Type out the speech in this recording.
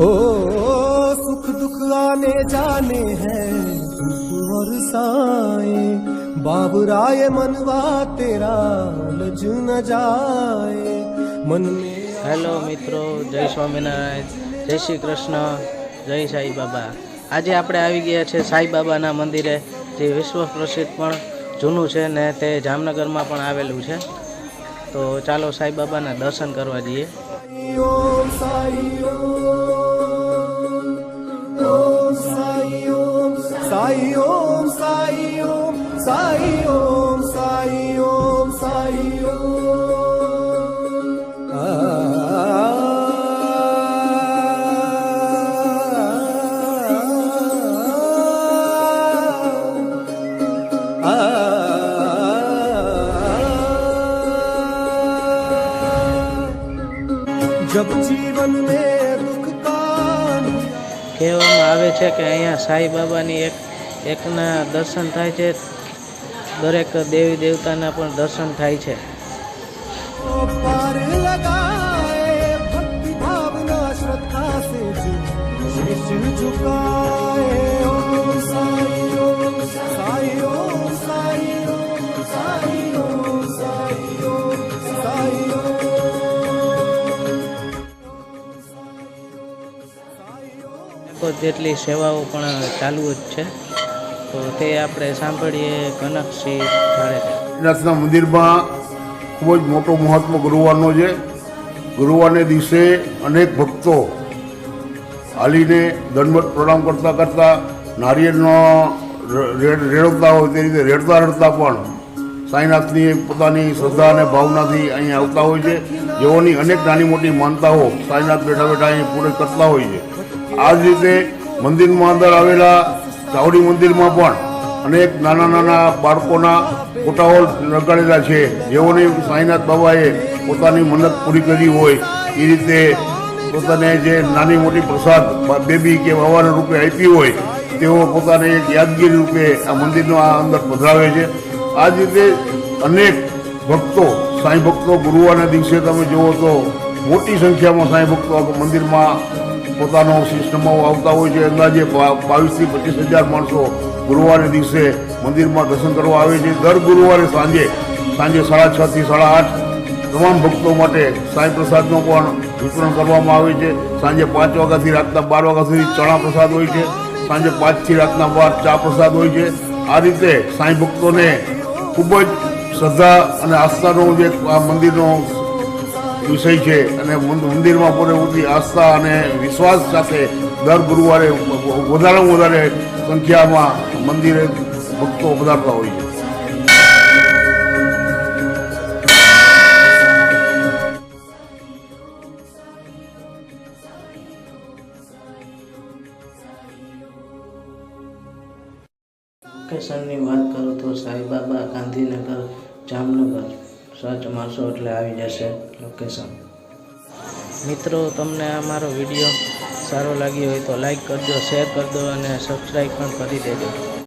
ओ सुख दुख आने जाने हैं धूप और साए बाबुराय मनवा तेरा लज न जाए मन में હેલો મિત્રો જય સ્વામિનારાયણ જય શ્રી કૃષ્ણ જય સાઈ બાબા આજે આપણે આવી ગયા છે સાઈ બાબાના મંદિરે જે વિશ્વ પ્રસિદ્ધ પણ જૂનું છે ને તે જામનગરમાં પણ આવેલું છે તો ચાલો સાઈ બાબાના દર્શન કરવા જઈએ સાઈ ઓમ સાઈ ઓમ સાઈ ઓમ સાઈ ઓમ સાઈ ઓમ આ આ જબ જીવન કહેવામાં આવે છે કે અહીંયા સાંઈ બાબાની એક એકના દર્શન થાય છે દરેક દેવી દેવતાના પણ દર્શન થાય છે જેટલી સેવાઓ પણ ચાલુ જ છે તો તે આપણે સાંભળીએ કનકસિંહ જાડેજા. નાથના મંદિરમાં ખૂબ જ મોટો મહત્વ ગુરુવારનો છે. ગુરુવારને દિવસે અનેક ભક્તો હાલીને દંડવત પ્રણામ કરતાં કરતાં નારિયેળનો રેડવતા હોય તે રીતે રેડતા રડતા પણ સાંઈનાથની પોતાની શ્રદ્ધા અને ભાવનાથી અહીં આવતા હોય છે. જેઓની અનેક નાની મોટી માનતાઓ સાંઈનાથ બેઠા બેઠા અહીં પૂરી કરતા હોય છે. આ જ રીતે મંદિરમાં અંદર આવેલા ચાવડી મંદિરમાં પણ અનેક નાના નાના બાળકોના ફોટાઓ લગાડેલા છે. જેઓને સાંઈનાથ બાબાએ પોતાની મન્નત પૂરી કરી હોય, એ રીતે પોતાને જે નાની મોટી પ્રસાદ બેબી કે વાવાના રૂપે આપી હોય, તેઓ પોતાને એક યાદગીરી રૂપે આ મંદિરનો આ અંદર પધરાવે છે. આ જ રીતે અનેક ભક્તો, સાંઈ ભક્તો ગુરુવારના દિવસે તમે જુઓ તો મોટી સંખ્યામાં સાંઈ ભક્તો મંદિરમાં પોતાનો શીશ આવતા હોય છે. અંદાજે બાવીસથી પચીસ હજાર માણસો ગુરુવારે દિવસે મંદિરમાં દર્શન કરવા આવે છે. દર ગુરુવારે સાંજે સાંજે સાડા છથી સાડા આઠ તમામ ભક્તો માટે સાંઈ પ્રસાદનો પણ વિતરણ કરવામાં આવે છે. સાંજે પાંચ વાગ્યાથી રાતના બાર વાગ્યા સુધી ચણા પ્રસાદ હોય છે. સાંજે પાંચથી રાતના બાર ચા પ્રસાદ હોય છે. આ રીતે સાંઈ ભક્તોને ખૂબ જ શ્રદ્ધા અને આસ્થાનો જે આ મંદિરનો વિષય છે અને મંદિરમાં મંદિરમાં પૂરેપૂરી આસ્થા અને વિશ્વાસ સાથે દર ગુરુવારે વધારેમાં વધારે સંખ્યામાં મંદિરે ભક્તો પધારતા હોય છે. લોકેશનની વાત કરું તો સાંઈબાબા ગાંધીનગર જામનગર. સર્ચ મારશો એટલે આવી જશે લોકેશન મિત્રો, તમને આ મારો વીડિયો સારો લાગ્યો હોય તો લાઈક કરજો શેર કરજો અને સબસ્ક્રાઈબ પણ કરી દેજો.